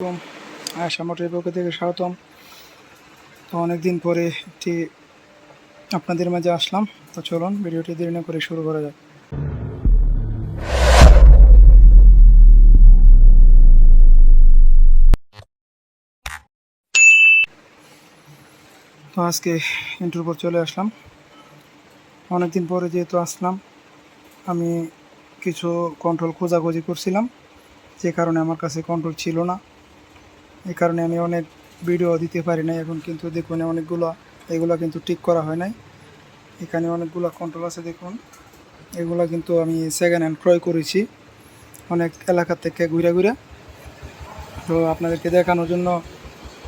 আসসালামাইকুম আয়সা মোটরের পক্ষ থেকে স্বাগতম। তো অনেকদিন পরে একটি আপনাদের মাঝে আসলাম। তো চলুন, ভিডিওটি দেরি না করে শুরু করা যাক। তো আজকে ইন্টার পর চলে আসলাম। অনেকদিন পরে যেহেতু আসলাম, আমি কিছু কন্ট্রোল খোঁজাখুঁজি করছিলাম। যে কারণে আমার কাছে কন্ট্রোল ছিল না। এই কারণে আমি অনেক ভিডিও দিতে পারি নাই, এখন কিন্তু দেখুন অনেকগুলো, এগুলো কিন্তু ঠিক করা হয় নাই। এখানে অনেকগুলো কন্ট্রোল আছে দেখুন। এগুলো কিন্তু আমি সেকেন্ড হ্যান্ড ক্রয় করেছি, অনেক এলাকা থেকে ঘুরে ঘুরে। তো আপনাদেরকে দেখানোর জন্য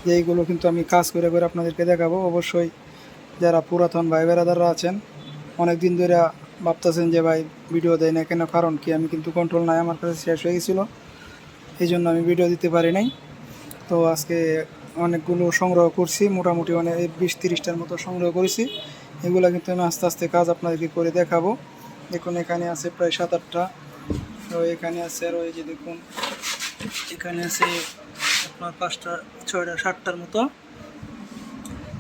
যে এইগুলো কিন্তু আমি কাজ করে করে আপনাদেরকে দেখাবো। অবশ্যই যারা পুরাতন ভাই বেড়াদাররা আছেন অনেক দিন ধরে ভাবতেছেন যে ভাই ভিডিও দেয় না কেন? কারণ কি? আমি কিন্তু কন্ট্রোল নাই, আমার কাছে শেষ হয়ে গেছিল। এই জন্য আমি ভিডিও দিতে পারি নাই। তো আজকে অনেকগুলো সংগ্রহ করছি, মোটামুটি অনেক বিশ তিরিশটার মতো সংগ্রহ করেছি। এগুলো কিন্তু আমি আস্তে আস্তে কাজ আপনাদেরকে করে দেখাবো। দেখুন, এখানে আছে প্রায় সাত আটটা তো এখানে আছে আরও এই যে দেখুন, এখানে আছে আপনার পাঁচটা, ছয়টা, সাতটার মতো।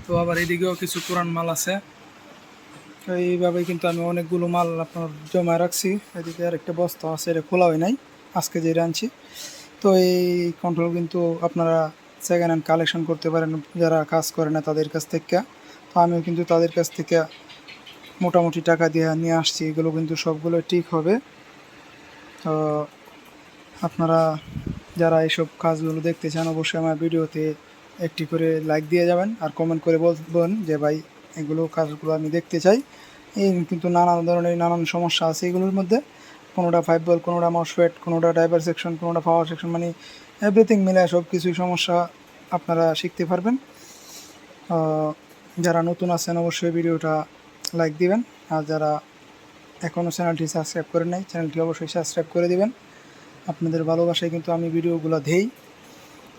তো আবার এদিকেও কিছু পুরান মাল আছে। তো এইভাবে কিন্তু আমি অনেকগুলো মাল আপনার জমা রাখছি। এদিকে আর একটা বস্তা আছে, এটা খোলা হয় নাই। আজকে যে আনছি তো এই কন্ট্রোল কিন্তু আপনারা সেকেন্ড হ্যান্ড কালেকশন করতে পারেন, যারা কাজ করে না তাদের কাছ থেকে। তো আমিও কিন্তু তাদের কাছ থেকে মোটামুটি টাকা দিয়ে নিয়ে আসছি, এগুলো কিন্তু সবগুলো ঠিক হবে। তো আপনারা যারা এইসব কাজগুলো দেখতে চান, অবশ্যই আমার ভিডিওতে একটি করে লাইক দিয়ে যাবেন আর কমেন্ট করে বলবেন যে, ভাই, এগুলো কাজগুলো আমি দেখতে চাই। এই কিন্তু নানান ধরনের নানান সমস্যা আছে এগুলোর মধ্যে। কোনোটা ফাইভ বল কোনোটা মাউসফেট কোনোটা ড্রাইভার সেকশন কোনোটা পাওয়ার সেকশন মানে এভরিথিং মিলে সব কিছুই সমস্যা আপনারা শিখতে পারবেন। যারা নতুন আছেন অবশ্যই ভিডিওটা লাইক দিবেন, আর যারা এখনও চ্যানেলটি সাবস্ক্রাইব করেন নাই চ্যানেলটি অবশ্যই সাবস্ক্রাইব করে দিবেন। আপনাদের ভালোবাসায় কিন্তু আমি ভিডিওগুলো দেই।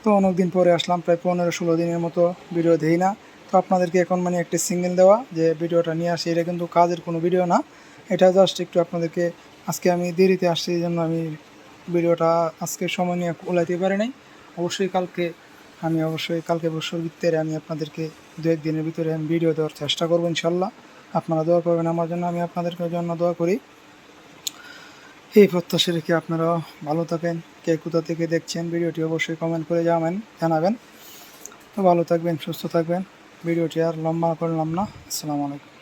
তো অনেক দিন পরে আসলাম, প্রায় পনেরো ষোলো দিনের মতো ভিডিও দেই না। তো আপনাদেরকে এখন মানে একটি সিঙ্গেল দেওয়া যে ভিডিওটা নিয়ে আসি, এটা কিন্তু কাজের কোনো ভিডিও না। এটা জাস্ট একটু আপনাদেরকে আজকে আমি দেরিতে আসছি, এই জন্য আমি ভিডিওটা আজকে সময় নিয়ে উলাইতে পারি নাই। অবশ্যই কালকে, আমি অবশ্যই কালকে বছর ভিতরে আমি আপনাদেরকে দু একদিনের ভিতরে আমি ভিডিও দেওয়ার চেষ্টা করব ইনশাল্লাহ। আপনারা দোয়া করবেন আমার জন্য, আমি আপনাদের জন্য দোয়া করি। এই প্রত্যাশা রেখে আপনারা ভালো থাকেন। কে কোথা থেকে দেখছেন ভিডিওটি অবশ্যই কমেন্ট করে জানাবেন জানাবেন। তো ভালো থাকবেন, সুস্থ থাকবেন। ভিডিওটি আর লম্বা করলাম না। আসসালামু আলাইকুম।